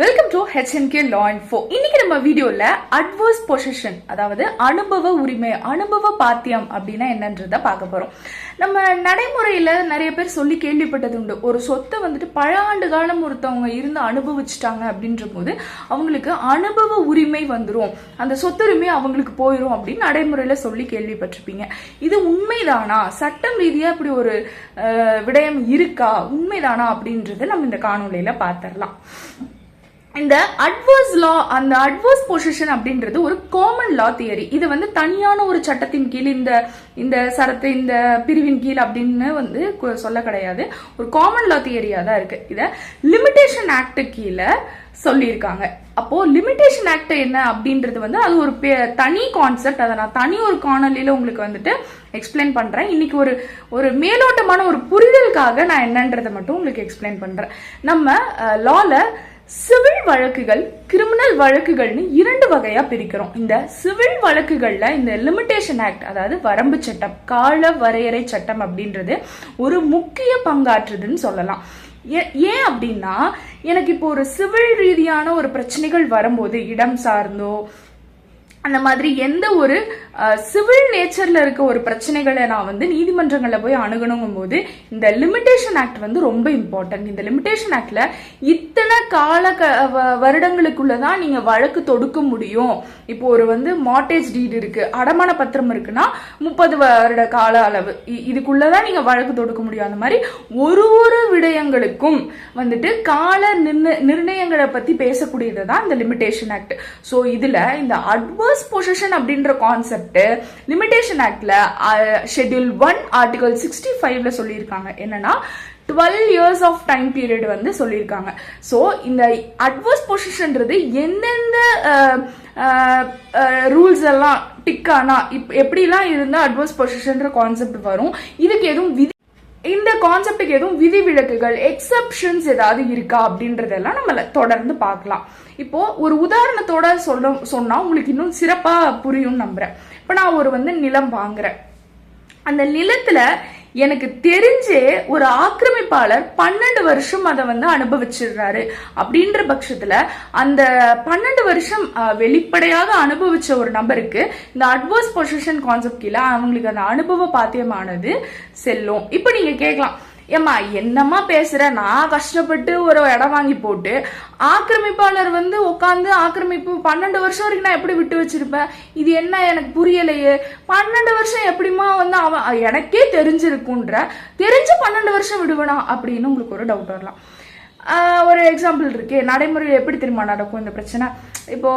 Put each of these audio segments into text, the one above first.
Welcome to HNK law info இன்னைக்கு நம்ம வீடியோல அட்வர்ஸ் பொசிஷன் அதாவது அனுபவ உரிமை அனுபவ பாத்தியம் அப்படின்னா என்னன்றத பார்க்க போறோம். நம்ம நடைமுறையில நிறைய பேர் சொல்லி கேள்விப்பட்டது உண்டு. ஒரு சொத்தை வந்துட்டு பல ஆண்டு காலம் ஒருத்தவங்க இருந்து அனுபவிச்சிட்டாங்க அப்படின்ற போது அவங்களுக்கு அனுபவ உரிமை வந்துடும் அந்த சொத்துரிமை அவங்களுக்கு போயிடும் அப்படின்னு நடைமுறையில சொல்லி கேள்விப்பட்டிருப்பீங்க. இது உண்மைதானா? சட்டம் ரீதியா இப்படி ஒரு விடயம் இருக்கா? உண்மைதானா அப்படின்றத நம்ம இந்த காணொளியில பார்த்துடலாம். இந்த அட்வர்ஸ் லா அந்த அட்வர்ஸ் பொசிஷன் அப்படின்றது ஒரு காமன் லா தியரி இது வந்து தனியான ஒரு சட்டத்தின் கீழ் இந்த இந்த சரத்து இந்த பிரிவின் கீழ் அப்படின்னு வந்து சொல்ல கிடையாது. ஒரு காமன் லா தியரியா தான் இருக்கு. இத லிமிடேஷன் ஆக்ட் கீழே சொல்லியிருக்காங்க. அப்போ லிமிடேஷன் ஆக்ட் என்ன அப்படின்றது வந்து அது ஒரு தனி கான்செப்ட் அதை நான் தனி ஒரு காணொலியில உங்களுக்கு வந்துட்டு எக்ஸ்பிளைன் பண்றேன். இன்னைக்கு ஒரு ஒரு மேலோட்டமான ஒரு புரிதலுக்காக நான் என்னன்றதை மட்டும் உங்களுக்கு எக்ஸ்பிளைன் பண்றேன். நம்ம லால சிவில் வழக்குகள் கிரிமினல் வழக்குகள்னு இரண்டு வகையா பிரிக்கிறோம். இந்த சிவில் வழக்குகள்ல இந்த லிமிடேஷன் ஆக்ட் அதாவது வரம்பு சட்டம் கால வரையறை சட்டம் அப்படின்றது ஒரு முக்கிய பங்காற்றுதுன்னு சொல்லலாம். ஏன் அப்படின்னா எனக்கு இப்போ ஒரு சிவில் ரீதியான ஒரு பிரச்சனைகள் வரும்போது இடம் சார்ந்தோ அந்த மாதிரி எந்த ஒரு சிவில் நேச்சர்ல இருக்க ஒரு பிரச்சனைகளை நான் வந்து நீதிமன்றங்களில் போய் அணுகணுங்கும் போது இந்த லிமிடேஷன் ஆக்ட் வந்து ரொம்ப இம்பார்ட்டன்ட் இந்த லிமிடேஷன் ஆக்ட்ல இத்தனை கால க- வ- வருடங்களுக்குள்ள தான் நீங்க வழக்கு தொடுக்க முடியும். இப்போ ஒரு வந்து மாட்டேஜ் டீடு இருக்கு அடமான பத்திரம் இருக்குன்னா முப்பது வருட கால அளவு. இதுக்குள்ளதான் நீங்க வழக்கு தொடுக்க முடியும். அந்த மாதிரி ஒரு ஒரு விடயங்களுக்கும் வந்துட்டு கால நிர்ண- நிர்ணயங்களை பத்தி பேசக்கூடியது தான் இந்த லிமிடேஷன் ஆக்ட் ஸோ இதுல இந்த அட்வர்ஸ் பொசிஷன் அப்படின்ற கான்செப்ட் லிமிடேஷன் ஆக்ட்ல ஷெட்யூல் ஒன் ஆர்டிகல் சிக்ஸ்டி ஃபைவ்ல சொல்லியிருக்காங்க. என்னன்னா twelve years of time period வந்து சொல்லியிருக்காங்க. ஸோ இந்த அட்வர்ஸ் பொசிஷன்றது எந்தெந்த ரூல்ஸ் எல்லாம் டிக் ஆனா இப் எப்படிலாம் இருந்தால் அட்வர்ஸ் பொசிஷன்ற கான்செப்ட் வரும் இதுக்கு எதுவும் விதி இந்த கான்செப்டுக்கு எதுவும் விதிவிலக்குகள் எக்ஸப்ஷன்ஸ் ஏதாவது இருக்கா அப்படின்றதெல்லாம் நம்ம தொடர்ந்து பார்க்கலாம். இப்போ ஒரு உதாரணத்தோட சொல்ல சொன்னா உங்களுக்கு இன்னும் சிறப்பா புரியும் நம்புறேன். இப்போ நான் ஒரு வந்து நிலம் வாங்குறேன். அந்த நிலத்துல எனக்கு தெரிஞ்சே ஒரு ஆக்கிரமிப்பாளர் பன்னெண்டு வருஷம் அதை வந்து அனுபவிச்சிடுறாரு. அப்படின்ற பட்சத்துல அந்த பன்னெண்டு வருஷம் வெளிப்படையாக அனுபவிச்ச ஒரு நபருக்கு இந்த அட்வர்ஸ் பொசிஷன் கான்செப்ட் கீழே அவங்களுக்கு அந்த அனுபவ பாத்தியமானது செல்லும். இப்போ நீங்க கேட்கலாம் ஏம்மா என்னம்மா பேசுற? நான் கஷ்டப்பட்டு ஒரு இடம் வாங்கி போட்டு ஆக்கிரமிப்பாளர் வந்து உட்காந்து ஆக்கிரமிப்பு பன்னெண்டு வருஷம் வரைக்கும் நான் எப்படி விட்டு வச்சிருப்பேன்? இது என்ன எனக்கு புரியலையே. பன்னெண்டு வருஷம் எப்படிம்மா வந்து அவன் எனக்கே தெரிஞ்சிருக்குன்ற தெரிஞ்சு பன்னெண்டு வருஷம் விடுவனா அப்படின்னு உங்களுக்கு ஒரு டவுட் வரலாம். ஒரு எக்ஸாம்பிள் இருக்கு. நடைமுறையில் எப்படி தெரியுமா நடக்கும் இந்த பிரச்சனை? இப்போ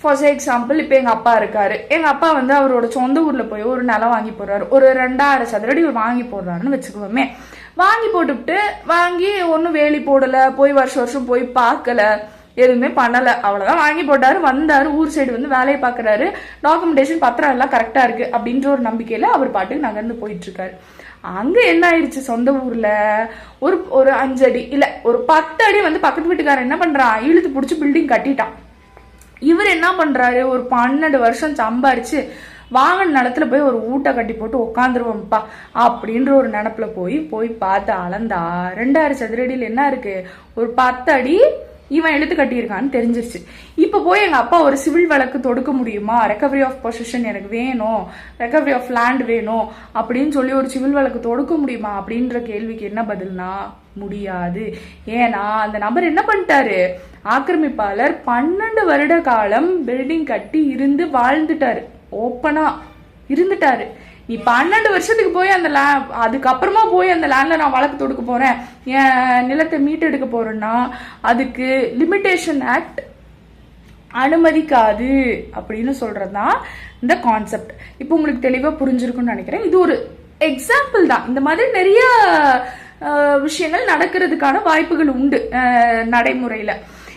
ஃபார் எக்ஸாம்பிள் இப்போ எங்கள் அப்பா இருக்காரு. எங்கள் அப்பா வந்து அவரோட சொந்த ஊரில் போய் ஒரு நிலம் வாங்கி போடுறாரு ஒரு ரெண்டாயிரம் சதுரடி ஒரு வாங்கி போடுறாருன்னு வச்சுக்குவோமே வாங்கி போட்டுவிட்டு வாங்கி ஒன்றும் வேலி போடல போய் வருஷம் வருஷம் போய் பார்க்கல எதுவுமே பண்ணல. அவ்வளவுதான் வாங்கி போட்டாரு வந்தாரு ஊர் சைடு வந்து வேலையை பார்க்குறாரு. டாக்குமெண்டேஷன் பத்திரம் எல்லாம் கரெக்டா இருக்கு அப்படின்ற ஒரு நம்பிக்கையில அவர் பாட்டுக்கு நகர்ந்து போயிட்டு இருக்காரு அங்க என்ன ஆயிடுச்சு சொந்த ஊர்ல? ஒரு ஒரு அஞ்சு அடி இல்ல ஒரு பத்து அடி வந்து பக்கத்து வீட்டுக்காரன் என்ன பண்றான்? இழுத்து பிடிச்சி பில்டிங் கட்டிட்டான். இவர் என்ன பண்றாரு? ஒரு பன்னெண்டு வருஷம் சம்பாரிச்சு வாங்கின நிலத்துல போய் ஒரு ஊட்ட கட்டி போட்டு உட்காந்துருவோம்ப்பா அப்படின்ற ஒரு நினப்புல போய் போய் பார்த்து அளந்தா ரெண்டாயிரம் சதுரடியில் என்ன இருக்கு? ஒரு பத்து அடி இவன் எழுத்து கட்டியிருக்கான்னு தெரிஞ்சிருச்சு. இப்போ போய் எங்கள் அப்பா ஒரு சிவில் வழக்கு தொடுக்க முடியுமா? ரெக்கவரி ஆஃப் பொசிஷன் எனக்கு வேணும். ரெக்கவரி ஆஃப் லேண்ட் வேணும். அப்படின்னு சொல்லி ஒரு சிவில் வழக்கு தொடுக்க முடியுமா? அப்படின்ற கேள்விக்கு என்ன பதில்னா முடியாது. ஏன்னா அந்த நபர் என்ன பண்ணிட்டாரு? ஆக்கிரமிப்பாளர் பன்னெண்டு வருட காலம் பில்டிங் கட்டி இருந்து வாழ்ந்துட்டாரு. ஓப்பனாக இருந்துட்டாரு. நீ பன்னெண்டு வருஷத்துக்கு போய் அந்த லே அதுக்கப்புறமா போய் அந்த லேண்டில் நான் வழக்கு தொடுக்க போகிறேன் என் நிலத்தை மீட்டெடுக்க போகிறேன்னா அதுக்கு லிமிட்டேஷன் ஆக்ட் அனுமதிக்காது அப்படின்னு சொல்கிறது தான் இந்த கான்செப்ட் இப்போ உங்களுக்கு தெளிவாக புரிஞ்சிருக்குன்னு நினைக்கிறேன். இது ஒரு எக்ஸாம்பிள் தான். இந்த மாதிரி நிறைய விஷயங்கள் நடக்கிறதுக்கான வாய்ப்புகள் உண்டு நடைமுறையில் நடைமுறையில.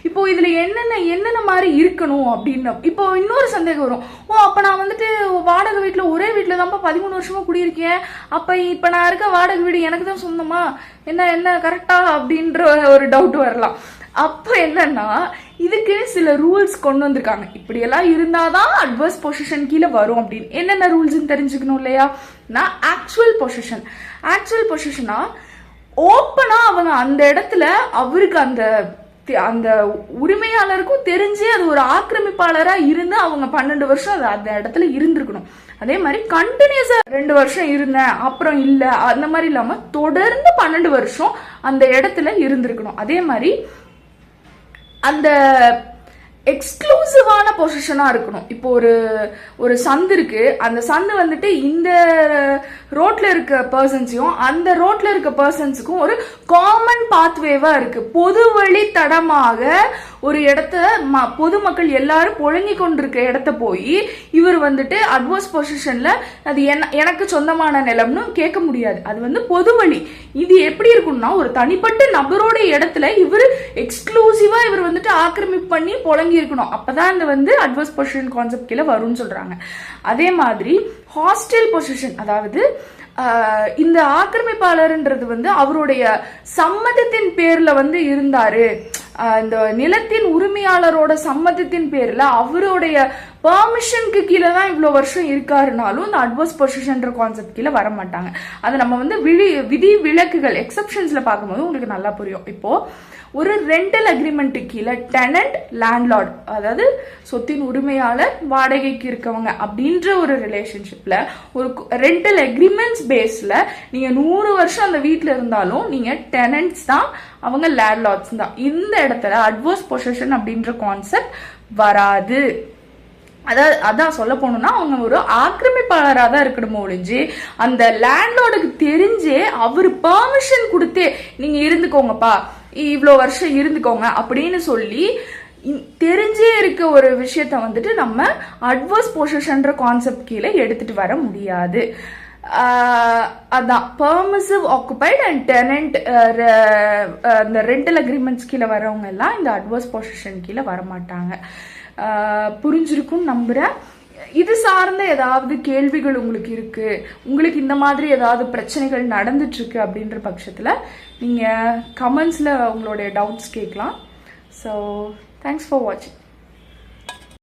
இப்போ இதுல என்னென்ன என்னென்ன மாதிரி இருக்கணும் அப்படின்னு? இப்போ இன்னொரு சந்தேகம் வரும். ஓ அப்ப நான் வந்துட்டு வாடகை வீட்டுல ஒரே வீட்டுல தான்ப்பா பதிமூணு வருஷமா குடியிருக்கேன். அப்ப இப்ப நான் இருக்க வாடகை வீடு எனக்கு தான் சொந்தமா? என்ன என்ன கரெக்டா அப்படின்ற ஒரு டவுட் வரலாம். அப்போ என்னன்னா இதுக்கு சில ரூல்ஸ் கொண்டு வந்திருக்காங்க. இப்படியெல்லாம் இருந்தாதான் அட்வர்ஸ் பொசிஷன் கீழே வரும் அப்படின்னு. என்னென்ன ரூல்ஸ்னு தெரிஞ்சுக்கணும் இல்லையா? நான் ஆக்சுவல் பொசிஷன் ஆக்சுவல் பொசிஷனா ஓப்பனா அவங்க அந்த இடத்துல அவருக்கு அந்த அந்த உரிமையாளருக்கும் தெரிஞ்சு அது ஒரு ஆக்கிரமிப்பாளராக இருந்து அவங்க பன்னெண்டு வருஷம் அது அந்த இடத்துல இருந்திருக்கணும். அதே மாதிரி கண்டினியூஸாக ரெண்டு வருஷம் இருந்தேன் அப்புறம் இல்லை அந்த மாதிரி இல்லாமல் தொடர்ந்து பன்னெண்டு வருஷம் அந்த இடத்துல இருந்திருக்கணும். அதே மாதிரி அந்த எக்ஸ்க்ளூசிவான பொசிஷனாக இருக்கணும். இப்போ ஒரு ஒரு சந்து இருக்கு. அந்த சந்து வந்துட்டு இந்த ரோட்ல இருக்க பர்சன்ஸையும் அந்த ரோட்ல இருக்க பர்சன்ஸுக்கும் ஒரு காமன் பாத்வேவா இருக்கு. பொது வழி தடமாக ஒரு இடத்த ம- பொதுமக்கள் எல்லாரும் புழங்கி கொண்டிருக்க இடத்த போய் இவர் வந்துட்டு அட்வர்ஸ் பொசிஷன்ல அது என்ன எனக்கு சொந்தமான நிலம்னு கேட்க முடியாது. அது வந்து பொது வழி. இது எப்படி இருக்கும்னா ஒரு தனிப்பட்ட நபரோட இடத்துல இவர் எக்ஸ்க்ளூசிவா இவர் வந்துட்டு ஆக்கிரமிப்பு பண்ணி புழங்கி இருக்கணும். அப்பதான் இந்த வந்து அட்வர்ஸ் பொசிஷன் கான்செப்ட் கீழே வரும்னு சொல்றாங்க. அதே மாதிரி ஹாஸ்டல் பொசிஷன் அதாவது இந்த ஆக்கிரமிப்பாளர்ன்றது வந்து அவருடைய சம்மதத்தின் பேர்ல வந்து இருந்தாரு. இந்த நிலத்தின் உரிமையாளரோட சம்மதத்தின் பேர்ல அவருடைய பர்மிஷனுக்கு கீழே தான் இவ்வளோ வருஷம் இருக்காருனாலும் இந்த அட்வர்ஸ் பொசிஷன்ற கான்செப்ட் கீழே வர மாட்டாங்க அது நம்ம வந்து விழி விதி விலக்குகள் எக்ஸப்ஷன்ஸில் பார்க்கும்போது உங்களுக்கு நல்லா புரியும். இப்போ ஒரு ரெண்டல் அக்ரிமெண்ட்டு கீழே டெனண்ட் லேண்ட்லார்ட் அதாவது சொத்தின் உரிமையாளர் வாடகைக்கு இருக்கவங்க அப்படின்ற ஒரு ரிலேஷன்ஷிப்பில் ஒரு ரெண்டல் அக்ரிமெண்ட்ஸ் பேஸில் நீங்கள் நூறு வருஷம் அந்த வீட்டில் இருந்தாலும் நீங்கள் டெனண்ட்ஸ் தான் அவங்க லேண்ட்லார்ட்ஸ் தான். இந்த இடத்துல அட்வர்ஸ் பொசிஷன் அப்படின்ற கான்செப்ட் வராது. அதாவது அதான் சொல்ல போகணும்னா அவங்க ஒரு ஆக்கிரமிப்பாளராக தான் இருக்கணுமோ ஒழிஞ்சு அந்த லேண்ட்லோடுக்கு தெரிஞ்சே அவர் பர்மிஷன் கொடுத்தே நீங்கள் இருந்துக்கோங்கப்பா இவ்வளோ வருஷம் இருந்துக்கோங்க அப்படின்னு சொல்லி தெரிஞ்சே இருக்க ஒரு விஷயத்த வந்துட்டு நம்ம அட்வர்ஸ் பொசிஷன்ற கான்செப்ட் கீழே எடுத்துட்டு வர முடியாது. அதான் பெர்மிசிவ் ஆக்குபைட் அண்ட் டெனண்ட் இந்த ரெண்டல் அக்ரிமெண்ட்ஸ் கீழே வரவங்க எல்லாம் இந்த அட்வர்ஸ் பொசிஷன் கீழே வர புரிஞ்சிருக்கும்னு நம்புகிறேன் நம்புறேன் இது சார்ந்த ஏதாவது கேள்விகள் உங்களுக்கு இருக்கு? உங்களுக்கு இந்த மாதிரி ஏதாவது பிரச்சனைகள் நடந்துட்டு இருக்கு அப்படின்ற பட்சத்தில் நீங்கள் கமெண்ட்ஸில் உங்களுடைய டவுட்ஸ் கேட்கலாம். ஸோ தேங்க்ஸ் ஃபார் வாட்சிங்